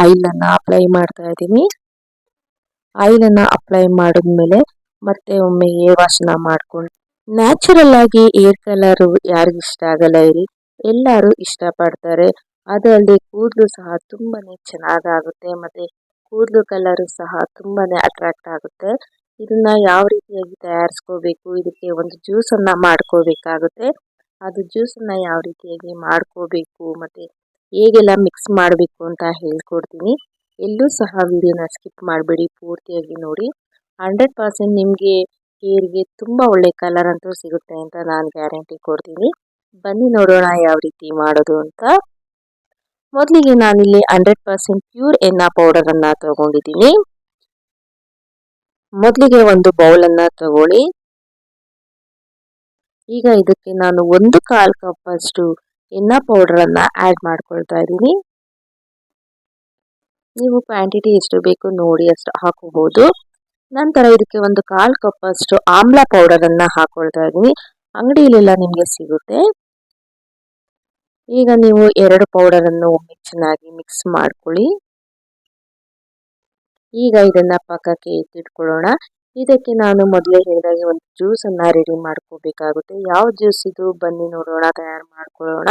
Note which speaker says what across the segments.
Speaker 1: Oil ಅನ್ನ apply ಮಾಡ್ತಾ ಇದ್ದೀನಿ. ಆಯಿಲ್ ಅನ್ನ ಅಪ್ಲೈ ಮಾಡಿದ್ಮೇಲೆ ಮತ್ತೆ ಒಮ್ಮೆ ಏರ್ ವಾಶನ ಮಾಡ್ಕೊಂಡು ನ್ಯಾಚುರಲ್ ಆಗಿ ಏರ್ ಕಲರ್ ಯಾರಿಗೂ ಇಷ್ಟ ಆಗಲ್ಲ ಇರಿ. ಎಲ್ಲರೂ ಇಷ್ಟಪಡ್ತಾರೆ ಅದರಲ್ಲಿ ಕೂದಲು ಸಹ ತುಂಬಾನೇ ಚೆನ್ನಾಗಾಗುತ್ತೆ ಮತ್ತೆ ಕೂದಲು ಕಲರ್ ಸಹ ತುಂಬಾನೇ ಅಟ್ರಾಕ್ಟ್ ಆಗುತ್ತೆ. ಇದನ್ನ ಯಾವ ರೀತಿಯಾಗಿ ತಯಾರಿಸ್ಕೋಬೇಕು? ಇದಕ್ಕೆ ಒಂದು ಜ್ಯೂಸ್ ಅನ್ನ ಮಾಡ್ಕೋಬೇಕಾಗುತ್ತೆ. ಅದು ಜ್ಯೂಸ್ ಅನ್ನ ಯಾವ ರೀತಿಯಾಗಿ ಮಾಡ್ಕೋಬೇಕು? ಮತ್ತೆ ಹೇಗೆಲ್ಲ ಮಿಕ್ಸ್ ಮಾಡಬೇಕು ಅಂತ ಹೇಳ್ಕೊಡ್ತೀನಿ. ಎಲ್ಲೂ ಸಹ ವಿಡಿಯೋನ ಸ್ಕಿಪ್ ಮಾಡಬೇಡಿ, ಪೂರ್ತಿಯಾಗಿ ನೋಡಿ. ಹಂಡ್ರೆಡ್ ಪರ್ಸೆಂಟ್ ನಿಮಗೆ ಹೇರ್ಗೆ ತುಂಬ ಒಳ್ಳೆ ಕಲರ್ ಅಂತೂ ಸಿಗುತ್ತೆ ಅಂತ ನಾನು ಗ್ಯಾರಂಟಿ ಕೊಡ್ತೀನಿ. ಬನ್ನಿ ನೋಡೋಣ ಯಾವ ರೀತಿ ಮಾಡೋದು ಅಂತ. ಮೊದಲಿಗೆ ನಾನಿಲ್ಲಿ ಹಂಡ್ರೆಡ್ ಪರ್ಸೆಂಟ್ ಪ್ಯೂರ್ ಎನ್ನ ಪೌಡರನ್ನು ತಗೊಂಡಿದ್ದೀನಿ. ಮೊದಲಿಗೆ ಒಂದು ಬೌಲ್ ಅನ್ನ ತಗೊಳ್ಳಿ. ಈಗ ಇದಕ್ಕೆ ನಾನು ಒಂದು ಕಾಲು ಕಪ್ ಅಷ್ಟು ಪೌಡ್ರನ್ನು ಆಡ್ ಮಾಡ್ಕೊಳ್ತಾ ಇದ್ದೀನಿ. ನೀವು ಕ್ವಾಂಟಿಟಿ ಎಷ್ಟು ಬೇಕು ನೋಡಿ ಅಷ್ಟು ಹಾಕೋಬಹುದು ನಂತರ ಇದಕ್ಕೆ ಒಂದು ಕಾಲು ಕಪ್ ಅಷ್ಟು ಆಮ್ಲ ಪೌಡರ್ ಅನ್ನ ಹಾಕೊಳ್ತಾ ಇದ್ದೀನಿ. ಅಂಗಡಿಯಲ್ಲೆಲ್ಲ ನಿಮಗೆ ಸಿಗುತ್ತೆ. ಈಗ ನೀವು ಎರಡು ಪೌಡರ್ ಅನ್ನು ಒಮ್ಮೆ ಚೆನ್ನಾಗಿ ಮಿಕ್ಸ್ ಮಾಡ್ಕೊಳ್ಳಿ. ಈಗ ಇದನ್ನ ಪಕ್ಕಕ್ಕೆ ಎತ್ತಿಟ್ಕೊಳ್ಳೋಣ. ಇದಕ್ಕೆ ನಾನು ಮೊದಲೇ ಹೇಳಿದಾಗೆ ಒಂದು ಜ್ಯೂಸ್ ಅನ್ನ ರೆಡಿ ಮಾಡ್ಕೋಬೇಕಾಗುತ್ತೆ. ಯಾವ ಜ್ಯೂಸ್ ಇದು? ಬನ್ನಿ ನೋಡೋಣ, ತಯಾರು ಮಾಡ್ಕೊಳ್ಳೋಣ.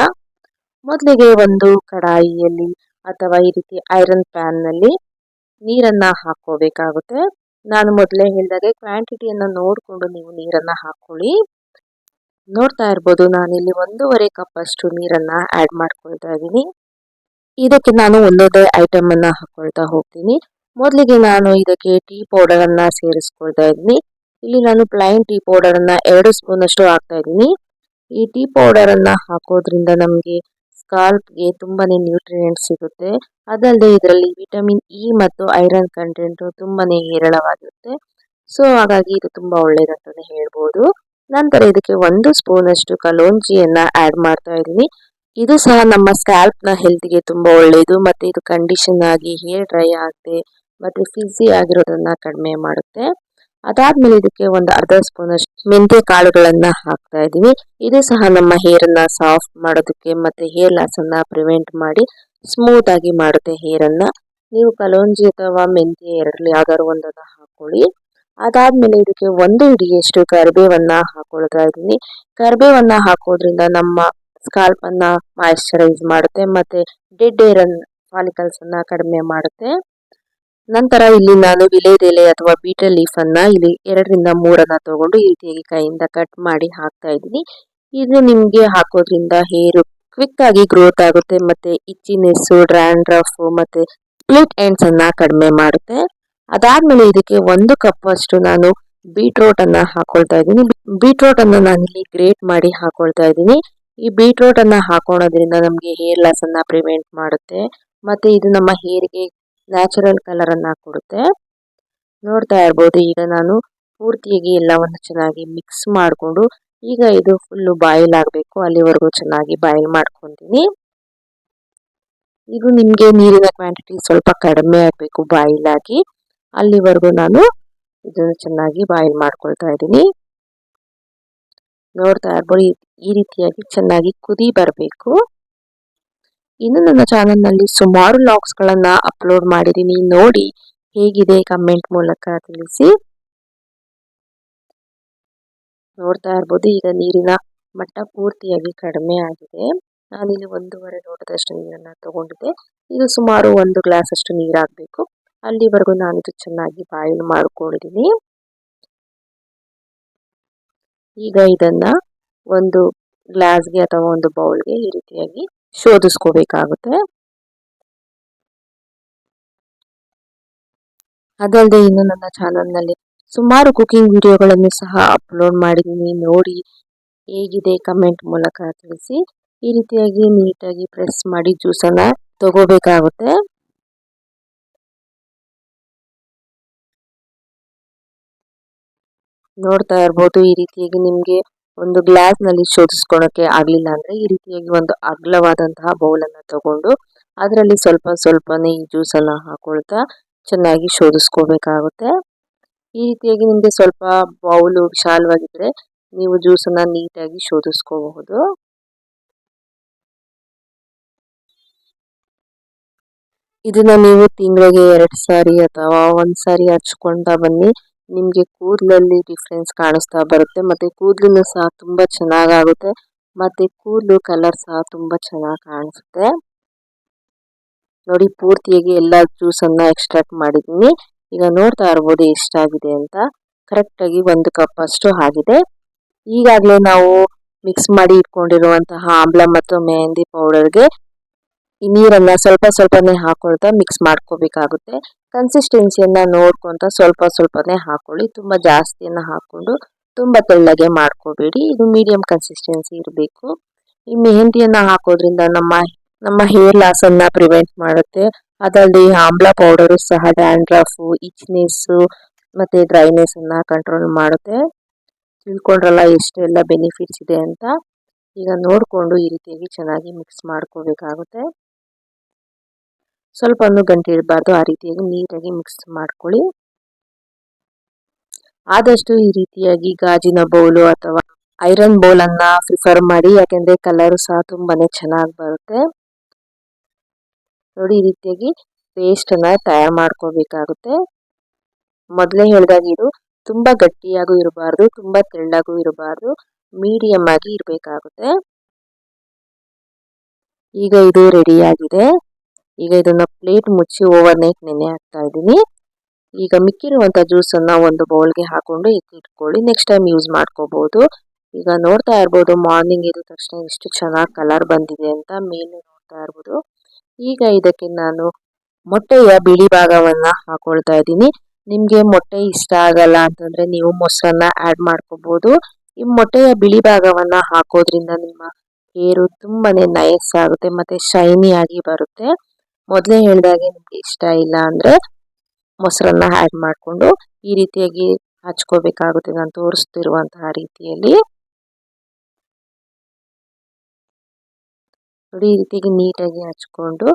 Speaker 1: ಮೊದಲಿಗೆ ಒಂದು ಕಡಾಯಿಯಲ್ಲಿ ಅಥವಾ ಈ ರೀತಿ ಐರನ್ ಪ್ಯಾನ್ನಲ್ಲಿ ನೀರನ್ನ ಹಾಕೋಬೇಕಾಗುತ್ತೆ ನಾನು ಮೊದಲೇ ಹೇಳಿದಾಗೆ ಕ್ವಾಂಟಿಟಿಯನ್ನು ನೋಡಿಕೊಂಡು ನೀವು ನೀರನ್ನ ಹಾಕೊಳ್ಳಿ ನೋಡ್ತಾ ಇರ್ಬೋದು, ನಾನಿಲ್ಲಿ ಒಂದೂವರೆ ಕಪ್ ಅಷ್ಟು ನೀರನ್ನ ಆಡ್ ಮಾಡ್ಕೊಳ್ತಾ ಇದ್ದೀನಿ. ಇದಕ್ಕೆ ನಾನು ಒಂದೊಂದೇ ಐಟಮ್ ಅನ್ನ ಹಾಕೊಳ್ತಾ ಹೋಗ್ತೀನಿ. ಮೊದಲಿಗೆ ನಾನು ಇದಕ್ಕೆ ಟೀ ಪೌಡರ್ ಅನ್ನ ಸೇರಿಸ್ಕೊಳ್ತಾ ಇದ್ದೀನಿ ಇಲ್ಲಿ ನಾನು ಪ್ಲೈನ್ ಟೀ ಪೌಡರ್ ಅನ್ನ ಎರಡು ಸ್ಪೂನ್ ಅಷ್ಟು ಹಾಕ್ತಾ ಇದ್ದೀನಿ ಈ ಟೀ ಪೌಡರ್ ಅನ್ನ ಹಾಕೋದ್ರಿಂದ ನಮಗೆ ಸ್ಕಾಲ್ಪ್ಗೆ ತುಂಬಾನೇ ನ್ಯೂಟ್ರಿಯೆಂಟ್ ಸಿಗುತ್ತೆ. ಅದಲ್ಲದೆ ಇದರಲ್ಲಿ ವಿಟಮಿನ್ ಇ ಮತ್ತು ಐರನ್ ಕಂಟೆಂಟ್ ತುಂಬಾನೇ ಹೇರಳವಾಗಿರುತ್ತೆ. ಸೊ, ಹಾಗಾಗಿ ಇದು ತುಂಬಾ ಒಳ್ಳೇದಂತಾನೆ ಹೇಳ್ಬೋದು. ನಂತರ ಇದಕ್ಕೆ ಒಂದು ಸ್ಪೂನ್ ಅಷ್ಟು ಕಲೋಂಜಿಯನ್ನ ಆಡ್ ಮಾಡ್ತಾ ಇದ್ದೀನಿ ಇದು ಸಹ ನಮ್ಮ ಸ್ಕಾಲ್ಪ್ನ ಹೆಲ್ತ್ಗೆ ತುಂಬಾ ಒಳ್ಳೆಯದು ಮತ್ತೆ ಇದು ಕಂಡೀಷನ್ ಆಗಿ ಹೇರ್ ಡ್ರೈ ಆಗದೆ ಮತ್ತೆ ಫಿಸಿ ಆಗಿರೋದನ್ನ ಕಡಿಮೆ ಮಾಡುತ್ತೆ. ಅದಾದ್ಮೇಲೆ ಇದಕ್ಕೆ ಒಂದು ಅರ್ಧ ಸ್ಪೂನ್ ಮೆಂತ್ಯ ಕಾಳುಗಳನ್ನ ಹಾಕ್ತಾ ಇದ್ದೀವಿ. ಇದು ಸಹ ನಮ್ಮ ಹೇರ್ ಅನ್ನ ಸಾಫ್ಟ್ ಮಾಡೋದಕ್ಕೆ ಮತ್ತೆ ಹೇರ್ ಲಾಸ್ ಅನ್ನ ಪ್ರಿವೆಂಟ್ ಮಾಡಿ ಸ್ಮೂತ್ ಆಗಿ ಮಾಡುತ್ತೆ ಹೇರ್ ಅನ್ನ ನೀವು ಕಲೋಂಜಿ ಅಥವಾ ಮೆಂತ್ಯ ಎರಡರಲ್ಲಿ ಯಾವ್ದಾದ್ರು ಒಂದನ್ನ ಹಾಕೊಳ್ಳಿ. ಅದಾದ್ಮೇಲೆ ಇದಕ್ಕೆ ಒಂದು ಹಿಡಿಯಷ್ಟು ಕರಿಬೇವನ್ನ ಹಾಕೊಳ್ತಾ ಇದ್ದೀನಿ. ಕರಿಬೇವನ್ನ ಹಾಕೋದ್ರಿಂದ ನಮ್ಮ ಸ್ಕಾಲ್ಪ್ ಅನ್ನ ಮಾಯಶ್ಚರೈಸ್ ಮಾಡುತ್ತೆ ಮತ್ತೆ ಡೆಡ್ ಏರ್ ಫಾಲಿಕಲ್ಸ್ ಅನ್ನ ಕಡಿಮೆ ಮಾಡುತ್ತೆ. ನಂತರ ಇಲ್ಲಿ ನಾನು ವಿಲೇದೆಲೆ ಅಥವಾ ಬೀಟಲ್ ಲೀಫ್ ಅನ್ನ ಇಲ್ಲಿ ಎರಡರಿಂದ ಮೂರನ್ನ ತಗೊಂಡು ಈ ರೀತಿಯಾಗಿ ಕೈಯಿಂದ ಕಟ್ ಮಾಡಿ ಹಾಕ್ತಾ ಇದ್ದೀನಿ. ಇದು ನಿಮ್ಗೆ ಹಾಕೋದ್ರಿಂದ ಹೇರು ಕ್ವಿಕ್ ಆಗಿ ಗ್ರೋತ್ ಆಗುತ್ತೆ ಮತ್ತೆ ಇಚ್ಚಿನೆಸ್ ಡ್ರ್ಯಾಂಡ್ರಫ್ ಮತ್ತೆ ಸ್ಪ್ಲಿಟ್ ಎಂಡ್ಸ್ ಅನ್ನ ಕಡಿಮೆ ಮಾಡುತ್ತೆ. ಅದಾದ್ಮೇಲೆ ಇದಕ್ಕೆ ಒಂದು ಕಪ್ ಅಷ್ಟು ನಾನು ಬೀಟ್ರೋಟ್ ಅನ್ನ ಹಾಕೊಳ್ತಾ ಇದ್ದೀನಿ. ಬೀಟ್ರೋಟ್ ಅನ್ನ ನಾನು ಇಲ್ಲಿ ಗ್ರೇಟ್ ಮಾಡಿ ಹಾಕೊಳ್ತಾ ಇದ್ದೀನಿ. ಈ ಬೀಟ್ರೋಟ್ ಅನ್ನ ಹಾಕೋಣೋದ್ರಿಂದ ನಮಗೆ ಹೇರ್ ಲಾಸ್ ಅನ್ನ ಪ್ರಿವೆಂಟ್ ಮಾಡುತ್ತೆ. ಮತ್ತೆ ಇದು ನಮ್ಮ ಹೇರ್ಗೆ ನ್ಯಾಚುರಲ್ ಕಲರ್ ಅನ್ನ ಕೊಡುತ್ತೆ. ನೋಡ್ತಾ ಇರ್ಬೋದು, ಈಗ ನಾನು ಪೂರ್ತಿಯಾಗಿ ಎಲ್ಲವನ್ನು ಚೆನ್ನಾಗಿ ಮಿಕ್ಸ್ ಮಾಡಿಕೊಂಡು, ಈಗ ಇದು ಫುಲ್ಲು ಬಾಯಿಲ್ ಆಗಬೇಕು. ಅಲ್ಲಿವರೆಗೂ ಚೆನ್ನಾಗಿ ಬಾಯಿಲ್ ಮಾಡ್ಕೊತೀನಿ. ಇದು ನಿಮಗೆ ನೀರಿನ ಕ್ವಾಂಟಿಟಿ ಸ್ವಲ್ಪ ಕಡಿಮೆ ಆಗಬೇಕು ಬಾಯಿಲ್ ಆಗಿ. ಅಲ್ಲಿವರೆಗೂ ನಾನು ಇದನ್ನು ಚೆನ್ನಾಗಿ ಬಾಯ್ಲ್ ಮಾಡ್ಕೊಳ್ತಾ ಇದ್ದೀನಿ. ನೋಡ್ತಾ ಇರ್ಬೋದು, ಈ ರೀತಿಯಾಗಿ ಚೆನ್ನಾಗಿ ಕುದಿ ಬರಬೇಕು. ಇನ್ನು ನನ್ನ ಚಾನಲ್ನಲ್ಲಿ ಸುಮಾರು ಲಾಗ್ಸ್ಗಳನ್ನು ಅಪ್ಲೋಡ್ ಮಾಡಿದ್ದೀನಿ. ನೋಡಿ ಹೇಗಿದೆ ಕಮೆಂಟ್ ಮೂಲಕ ತಿಳಿಸಿ. ನೋಡ್ತಾ ಇರ್ಬೋದು, ಈಗ ನೀರಿನ ಮಟ್ಟ ಪೂರ್ತಿಯಾಗಿ ಕಡಿಮೆ ಆಗಿದೆ. ನಾನಿಲ್ಲಿ ಒಂದೂವರೆ ಲೋಟದಷ್ಟು ನೀರನ್ನು ತಗೊಂಡಿದ್ದೆ. ಇದು ಸುಮಾರು ಒಂದು ಗ್ಲಾಸ್ ಅಷ್ಟು ನೀರಾಗಬೇಕು. ಅಲ್ಲಿವರೆಗೂ ನಾನು ಇದು ಚೆನ್ನಾಗಿ ಬಾಯಿಲ್ ಮಾಡ್ಕೊಂಡಿದ್ದೀನಿ. ಈಗ ಇದನ್ನ ಒಂದು ಗ್ಲಾಸ್ಗೆ ಅಥವಾ ಒಂದು ಬೌಲ್ಗೆ ಈ ರೀತಿಯಾಗಿ ಶೋಧಿಸ್ಕೋಬೇಕಾಗುತ್ತೆ. ಅದಲ್ಲದೆ ಇನ್ನು ನನ್ನ ಚಾನಲ್ನಲ್ಲಿ ಸುಮಾರು ಕುಕಿಂಗ್ ವಿಡಿಯೋಗಳನ್ನು ಸಹ ಅಪ್ಲೋಡ್ ಮಾಡಿದ್ದೀನಿ. ನೋಡಿ ಹೇಗಿದೆ ಕಮೆಂಟ್ ಮೂಲಕ ತಿಳಿಸಿ. ಈ ರೀತಿಯಾಗಿ ನೀಟಾಗಿ ಪ್ರೆಸ್ ಮಾಡಿ ಜ್ಯೂಸನ್ನು ತಗೋಬೇಕಾಗುತ್ತೆ. ನೋಡ್ತಾ ಇರ್ಬೋದು ಈ ರೀತಿಯಾಗಿ ನಿಮಗೆ ಒಂದು ಗ್ಲಾಸ್ನಲ್ಲಿ ಶೋಧಿಸ್ಕೊಳಕ್ಕೆ ಆಗ್ಲಿಲ್ಲ ಅಂದ್ರೆ ಈ ರೀತಿಯಾಗಿ ಒಂದು ಅಗ್ಲವಾದಂತಹ ಬೌಲ್ ಅನ್ನ ತಗೊಂಡು ಅದರಲ್ಲಿ ಸ್ವಲ್ಪ ಸ್ವಲ್ಪನೇ ಈ ಜ್ಯೂಸ್ ಅನ್ನ ಹಾಕೊಳ್ತಾ ಚೆನ್ನಾಗಿ ಶೋಧಿಸ್ಕೋಬೇಕಾಗುತ್ತೆ. ಈ ರೀತಿಯಾಗಿ ನಿಮಗೆ ಸ್ವಲ್ಪ ಬೌಲು ವಿಶಾಲವಾಗಿದ್ರೆ ನೀವು ಜ್ಯೂಸನ್ನ ನೀಟಾಗಿ ಶೋಧಿಸ್ಕೋಬಹುದು. ಇದನ್ನ ನೀವು ತಿಂಗಳಿಗೆ ಎರಡು ಸಾರಿ ಅಥವಾ ಒಂದ್ ಸಾರಿ ಹಚ್ಕೊಂಡ ಬನ್ನಿ. ನಿಮ್ಗೆ ಕೂದಲಲ್ಲಿ ಡಿಫ್ರೆನ್ಸ್ ಕಾಣಿಸ್ತಾ ಬರುತ್ತೆ. ಮತ್ತೆ ಕೂದಲು ಸಹ ತುಂಬಾ ಚೆನ್ನಾಗಾಗುತ್ತೆ. ಮತ್ತೆ ಕೂದಲು ಕಲರ್ ಸಹ ತುಂಬಾ ಚೆನ್ನಾಗಿ ಕಾಣಿಸುತ್ತೆ. ನೋಡಿ, ಪೂರ್ತಿಯಾಗಿ ಎಲ್ಲ ಜ್ಯೂಸನ್ನು ಎಕ್ಸ್ಟ್ರಾಕ್ಟ್ ಮಾಡಿದ್ದೀನಿ. ಈಗ ನೋಡ್ತಾ ಇರ್ಬೋದು ಎಷ್ಟಾಗಿದೆ ಅಂತ. ಕರೆಕ್ಟಾಗಿ ಒಂದು ಕಪ್ ಅಷ್ಟು ಆಗಿದೆ. ಈಗಾಗಲೇ ನಾವು ಮಿಕ್ಸ್ ಮಾಡಿ ಇಟ್ಕೊಂಡಿರುವಂತಹ ಆಮ್ಲ ಮತ್ತು ಮೆಹಂದಿ ಪೌಡರ್ಗೆ ಈ ನೀರನ್ನು ಸ್ವಲ್ಪ ಸ್ವಲ್ಪನೇ ಹಾಕೊಳ್ತಾ ಮಿಕ್ಸ್ ಮಾಡ್ಕೋಬೇಕಾಗುತ್ತೆ. ಕನ್ಸಿಸ್ಟೆನ್ಸಿಯನ್ನು ನೋಡ್ಕೊಂತ ಸ್ವಲ್ಪ ಸ್ವಲ್ಪನೇ ಹಾಕೊಳ್ಳಿ. ತುಂಬ ಜಾಸ್ತಿಯನ್ನು ಹಾಕ್ಕೊಂಡು ತುಂಬ ತೆಳ್ಳಗೆ ಮಾಡ್ಕೋಬೇಡಿ. ಇದು ಮೀಡಿಯಂ ಕನ್ಸಿಸ್ಟೆನ್ಸಿ ಇರಬೇಕು. ಈ ಮೆಹಂದಿಯನ್ನು ಹಾಕೋದ್ರಿಂದ ನಮ್ಮ ನಮ್ಮ ಹೇರ್ ಲಾಸನ್ನು ಪ್ರಿವೆಂಟ್ ಮಾಡುತ್ತೆ. ಅದರಲ್ಲಿ ಆಮ್ಲ ಪೌಡರು ಸಹ ಡ್ಯಾಂಡ್ರಫು ಇಚ್ನೆಸ್ಸು ಮತ್ತು ಡ್ರೈನೆಸ್ಸನ್ನು ಕಂಟ್ರೋಲ್ ಮಾಡುತ್ತೆ. ತಿಳ್ಕೊಂಡ್ರಲ್ಲ ಎಷ್ಟೆಲ್ಲ ಬೆನಿಫಿಟ್ಸ್ ಇದೆ ಅಂತ. ಈಗ ನೋಡಿಕೊಂಡು ಈ ರೀತಿಯಾಗಿ ಚೆನ್ನಾಗಿ ಮಿಕ್ಸ್ ಮಾಡ್ಕೋಬೇಕಾಗುತ್ತೆ. ಸ್ವಲ್ಪ ಗಂಟೆ ಇರಬಾರ್ದು, ಆ ರೀತಿಯಾಗಿ ನೀಟಾಗಿ ಮಿಕ್ಸ್ ಮಾಡ್ಕೊಳ್ಳಿ. ಆದಷ್ಟು ಈ ರೀತಿಯಾಗಿ ಗಾಜಿನ ಬೌಲು ಅಥವಾ ಐರನ್ ಬೌಲ್ ಅನ್ನ ಪ್ರಿಫರ್ ಮಾಡಿ, ಯಾಕೆಂದರೆ ಕಲರ್ ಸಹ ತುಂಬಾನೇ ಚೆನ್ನಾಗಿ ಬರುತ್ತೆ. ನೋಡಿ ಈ ರೀತಿಯಾಗಿ ಪೇಸ್ಟ್ ಅನ್ನ ತಯಾರು ಮಾಡ್ಕೋಬೇಕಾಗುತ್ತೆ. ಮೊದಲೇ ಹೇಳಿದಾಗ ಇದು ತುಂಬಾ ಗಟ್ಟಿಯಾಗೂ ಇರಬಾರ್ದು, ತುಂಬಾ ತೆಳ್ಳಗೂ ಇರಬಾರ್ದು ಮೀಡಿಯಂ ಆಗಿ ಇರಬೇಕಾಗುತ್ತೆ. ಈಗ ಇದು ರೆಡಿ ಆಗಿದೆ. ಈಗ ಇದನ್ನ ಪ್ಲೇಟ್ ಮುಚ್ಚಿ ಓವರ್ ನೈಟ್ ನೆನೆ ಹಾಕ್ತಾ ಇದ್ದೀನಿ. ಈಗ ಮಿಕ್ಕಿರುವಂತ ಜ್ಯೂಸ್ ಅನ್ನ ಒಂದು ಬೌಲ್ಗೆ ಹಾಕೊಂಡು ಇಟ್ಕೊಳ್ಳಿ ನೆಕ್ಸ್ಟ್ ಟೈಮ್ ಯೂಸ್ ಮಾಡ್ಕೋಬಹುದು ಈಗ ನೋಡ್ತಾ ಇರ್ಬೋದು ಮಾರ್ನಿಂಗ್ ಎದ್ದ ತಕ್ಷಣ ಎಷ್ಟು ಚೆನ್ನಾಗಿ ಕಲರ್ ಬಂದಿದೆ ಅಂತ ಮೇಲೆ ನೋಡ್ತಾ ಇರ್ಬೋದು. ಈಗ ಇದಕ್ಕೆ ನಾನು ಮೊಟ್ಟೆಯ ಬಿಳಿ ಭಾಗವನ್ನ ಹಾಕೊಳ್ತಾ ಇದ್ದೀನಿ. ನಿಮ್ಗೆ ಮೊಟ್ಟೆ ಇಷ್ಟ ಆಗಲ್ಲ ಅಂತಂದ್ರೆ ನೀವು ಮೊಸರನ್ನ ಆಡ್ ಮಾಡ್ಕೋಬಹುದು ಈ ಮೊಟ್ಟೆಯ ಬಿಳಿ ಭಾಗವನ್ನ ಹಾಕೋದ್ರಿಂದ ನಿಮ್ಮ ಹೇರು ತುಂಬಾನೇ ನೈಸ್ ಆಗುತ್ತೆ, ಮತ್ತೆ ಶೈನಿ ಆಗಿ ಬರುತ್ತೆ. ಮೊದಲೇ ಹೇಳಿದಾಗೆ ನಿಮ್ಗೆ ಇಷ್ಟ ಇಲ್ಲ ಅಂದರೆ ಮೊಸರನ್ನ ಆ್ಯಡ್ ಮಾಡಿಕೊಂಡು ಈ ರೀತಿಯಾಗಿ ಹಚ್ಕೋಬೇಕಾಗುತ್ತೆ. ನಾನು ತೋರಿಸ್ತಿರುವಂತಹ ರೀತಿಯಲ್ಲಿ. ನೋಡಿ, ಈ ರೀತಿಯಾಗಿ ನೀಟಾಗಿ ಹಚ್ಕೊಂಡು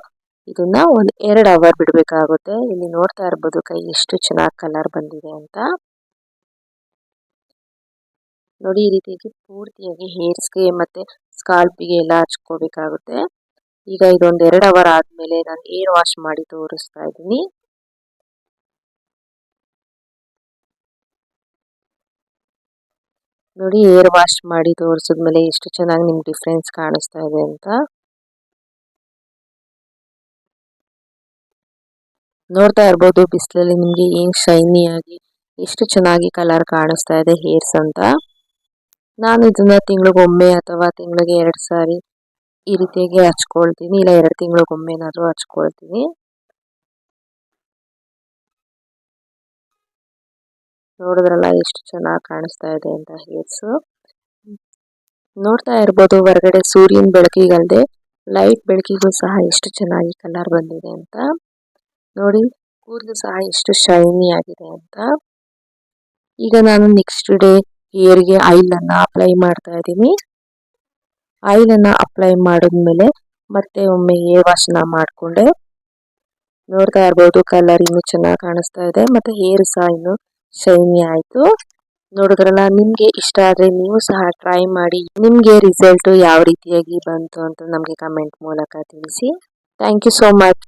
Speaker 1: ಇದನ್ನ ಒಂದು ಎರಡು ಅವರ್ ಬಿಡಬೇಕಾಗುತ್ತೆ. ಇಲ್ಲಿ ನೋಡ್ತಾ ಇರ್ಬೋದು ಕೈ ಎಷ್ಟು ಚೆನ್ನಾಗಿ ಕಲರ್ ಬಂದಿದೆ ಅಂತ. ನೋಡಿ, ಈ ರೀತಿಯಾಗಿ ಪೂರ್ತಿಯಾಗಿ ಹೇರ್ಸ್ಗೆ ಮತ್ತೆ ಸ್ಕಾಲ್ಪಿಗೆ ಎಲ್ಲ ಹಚ್ಕೋಬೇಕಾಗುತ್ತೆ. ಈಗ ಇದೊಂದು ಎರಡು ಅವರ್ ಆದಮೇಲೆ ನಾನು ಏರ್ ವಾಶ್ ಮಾಡಿ ತೋರಿಸ್ತಾ ಇದ್ದೀನಿ. ನೋಡಿ ಏರ್ ವಾಶ್ ಮಾಡಿ ತೋರಿಸಿದ್ಮೇಲೆ ಎಷ್ಟು ಚೆನ್ನಾಗಿ ನಿಮ್ಗೆ ಡಿಫ್ರೆನ್ಸ್ ಕಾಣಿಸ್ತಾ ಇದೆ ಅಂತ. ನೋಡ್ತಾ ಇರ್ಬೋದು ಬಿಸಿಲಲ್ಲಿ ನಿಮಗೆ ಏನು ಶೈನಿ ಆಗಿ ಎಷ್ಟು ಚೆನ್ನಾಗಿ ಕಲರ್ ಕಾಣಿಸ್ತಾ ಇದೆ ಹೇರ್ಸ್ ಅಂತ. ನಾನು ಇದನ್ನ ತಿಂಗಳಿಗೊಮ್ಮೆ ಅಥವಾ ತಿಂಗಳಿಗೆ ಎರಡು ಸಾರಿ ಈ ರೀತಿಯಾಗಿ ಹಚ್ಕೊಳ್ತೀನಿ. ಇಲ್ಲ, ಎರಡು ತಿಂಗಳಿಗೊಮ್ಮೆ ಏನಾದರೂ ಹಚ್ಕೊಳ್ತೀನಿ. ನೋಡಿದ್ರಲ್ಲ ಎಷ್ಟು ಚೆನ್ನಾಗಿ ಕಾಣಿಸ್ತಾ ಇದೆ ಅಂತ ಹೇಳ್ಸು. ನೋಡ್ತಾ ಇರ್ಬೋದು, ಹೊರಗಡೆ ಸೂರ್ಯನ ಬೆಳಕಿಗಲ್ದೆ, ಲೈಟ್ ಬೆಳಕಿಗೂ ಸಹ ಎಷ್ಟು ಚೆನ್ನಾಗಿ ಕಲರ್ ಬಂದಿದೆ ಅಂತ. ನೋಡಿ ಕೂದಲು ಸಹ ಎಷ್ಟು ಶೈನಿ ಆಗಿದೆ ಅಂತ. ಈಗ ನಾನು ನೆಕ್ಸ್ಟ್ ಡೇ ಹೇರ್ಗೆ ಆಯಿಲನ್ನು ಅಪ್ಲೈ ಮಾಡ್ತಾ ಇದ್ದೀನಿ. ಆಯಿಲ್ ಅನ್ನ ಅಪ್ಲೈ ಮಾಡಿದ್ಮೇಲೆ ಮತ್ತೆ ಒಮ್ಮೆ ಹೇರ್ ವಾಶ್ನ ಮಾಡಿಕೊಂಡೆ. ನೋಡ್ತಾ ಇರ್ಬೋದು ಕಲರ್ ಇನ್ನು ಚೆನ್ನಾಗಿ ಕಾಣಿಸ್ತಾ ಇದೆ. ಮತ್ತೆ ಹೇರ್ ಸಹ ಇನ್ನು ಶೈನಿ ಆಯ್ತು. ನೋಡಿದ್ರಲ್ಲ, ನಿಮಗೆ ಇಷ್ಟ ಆದ್ರೆ ನೀವು ಸಹ ಟ್ರೈ ಮಾಡಿ ನಿಮಗೆ ರಿಸಲ್ಟ್ ಯಾವ ರೀತಿಯಾಗಿ ಬಂತು ಅಂತ ನಮಗೆ ಕಮೆಂಟ್ ಮೂಲಕ ತಿಳಿಸಿ. Thank you so much